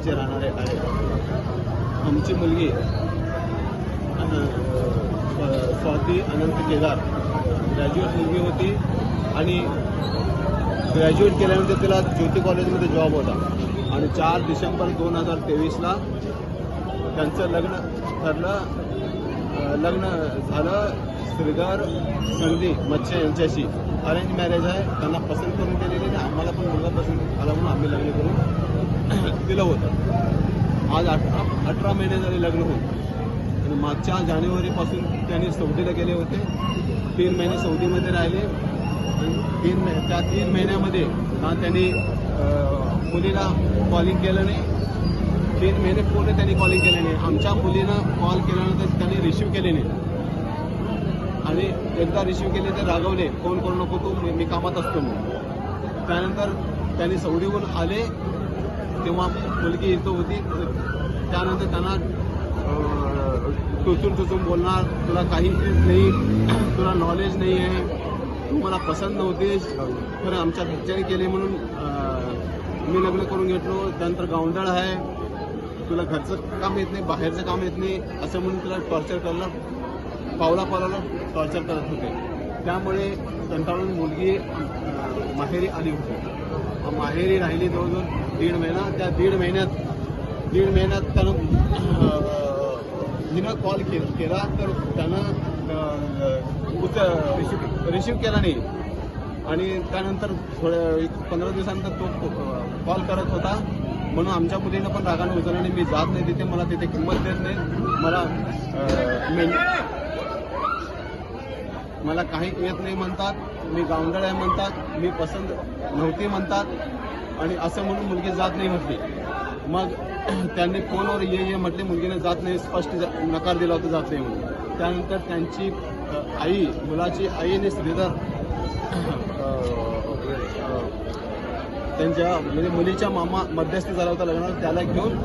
भागाचे राहणारे आहे आमची मुलगी स्वाती अनंत केदार ग्रॅज्युएट मुलगी होती आणि ग्रॅज्युएट केल्यानंतर तिला ज्योती कॉलेजमध्ये जॉब होता. आणि चार डिसेंबर दोन हजार तेवीसला त्यांचं लग्न ठरलं. लग्न झालं. श्रीधर संधी मच्छे यांच्याशी. अरेंज मॅरेज आहे. त्यांना पसंत करून दिलेली आणि आम्हाला पण मुलगा पसंत आला म्हणून आम्ही लग्न करून केलं होतं. आज अठरा अठरा महिने झाले लग्न होऊन. आणि मागच्या जानेवारीपासून त्यांनी सौदीला गेले होते. तीन महिने सौदीमध्ये राहिले. तीन त्या तीन महिन्यामध्ये ना त्यांनी मुलीला कॉलिंग केलं नाही. तीन महिने पूर्ण त्यांनी कॉलिंग केले नाही. आमच्या मुलीनं कॉल केल्यानंतर त्यांनी रिसिव्ह केले नाही. आणि एकदा रिसिव्ह केले तर रागवले. फोन करू नको तू मी- मी कामात असतो म्हणून. त्यानंतर त्यांनी सौदीहून आले. तेव्हा मुलगी इथं होती. त्यानंतर त्यांना टोचून टोचून बोलणार तुला काही नाही तुला नॉलेज नाही आहे तू मला पसंत नव्हतीस तर आमच्या घरच्याने केले म्हणून मी लग्न करून घेतलो त्यानंतर गावंडळ आहे तुला घरचं काम येत नाही बाहेरचं काम येत नाही असं म्हणून तुला टॉर्चर करणं पावला पावलाला टॉर्चर करत होते. त्यामुळे कंटाळून मुलगी माहेरी आली होती. माहेरी राहिली जवळजवळ दीड महिना. त्या दीड महिन्यात दीड महिन्यात त्यानं हिनं कॉल के केला तर त्यानं उच रिसिव्ह केला नाही. आणि त्यानंतर थोड्या एक पंधरा दिवसानंतर तो कॉल करत होता. म्हणून आमच्या मुलीनं पण रागानं उचलला आणि मी जात नाही तिथे मला तिथे किंमत देत नाही. मला मेन- मला काही येत नाही म्हणतात मी गावंडळ आहे म्हणतात मी पसंत नव्हती म्हणतात आणि असं म्हणून मुलगी जात नाही म्हटली. मग त्यांनी फोनवर ये ये म्हटले मुलगीने जात नाही स्पष्ट नकार दिला होता जात नाही म्हणून. त्यानंतर त्यांची आई मुलाची आईने श्रीधर त्यांच्या म्हणजे मुलीच्या मामा मध्यस्थी झाला होता लग्न त्याला घेऊन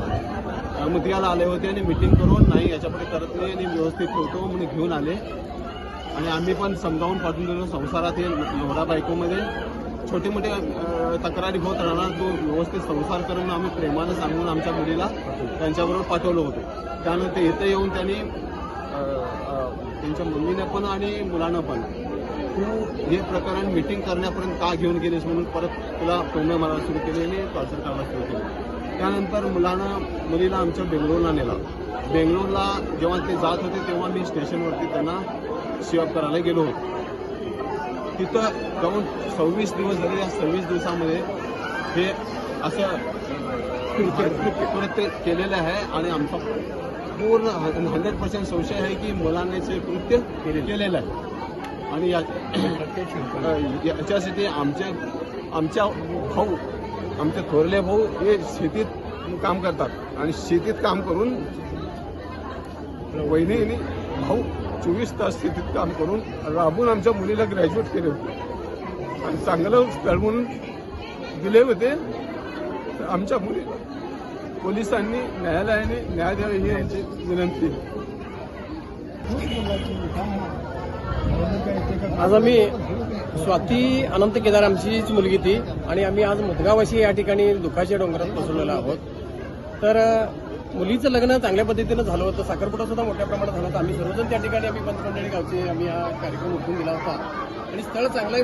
अ, मुदग्याला आले होते आणि मिटिंग करून नाही याच्यापुढे करत नाही आणि व्यवस्थित ठेवतो म्हणून घेऊन आले. आणि आम्ही पण समजावून पाठवून दिलो संसारातील नवरा बायकोमध्ये. छोटे मोठे तक्रारी होत राहणार तो व्यवस्थित संसार करून आम्ही प्रेमानं सांगून आमच्या मुलीला त्यांच्याबरोबर पाठवलं होतं. त्यानंतर इथं येऊन त्यांनी त्यांच्या मुलीनं पण आणि मुलानं पण तू हे प्रकरण मिटिंग करण्यापर्यंत का घेऊन गेलीस म्हणून परत तुला टोमणं मारायला सुरू केली आणि टॉर्चर करायला सुरू केली. त्यानंतर मुलानं मुलीला आमच्या बेंगलोरला नेला. बेंगलोरला जेव्हा ते जात होते तेव्हा मी स्टेशनवरती त्यांना सेवा करायला गेलो होतो. तिथं जाऊन सव्वीस दिवस झाले या सव्वीस दिवसामध्ये हे असं कृत्य केलेलं आहे आणि आमचा पूर्ण हंड्रेड पर्सेंट संशय आहे की मुलांनीच हे कृत्य केलेलं आहे. आणि याच्यासाठी आमचे आमच्या भाऊ आमचे थोरले भाऊ हे शेतीत काम करतात. आणि शेतीत काम करून वहिनी भाऊ चोवीस तास शेतीत काम करून राबून आमच्या मुलीला ग्रॅज्युएट केले होते. आणि चांगलं घडवून म्हणून दिले होते. तर आमच्या मुलीला पोलिसांनी न्यायालयाने न्याय द्यावे ही यांची विनंती आज आम्ही स्वाती अनंत केदार आमचीच मुलगी ती. आणि आम्ही आज मुदगावाशी या ठिकाणी दुखाच्या डोंगरात बसवलेलो आहोत. तर मुलीचं लग्न चांगल्या पद्धतीनं झालं होतं. साखरपुडा सुद्धा मोठ्या प्रमाणात झाला होता. आम्ही सर्वजण त्या ठिकाणी आम्ही पंचमंडळी गावचे आम्ही हा कार्यक्रम उठून दिला होता. आणि स्थळ चांगलं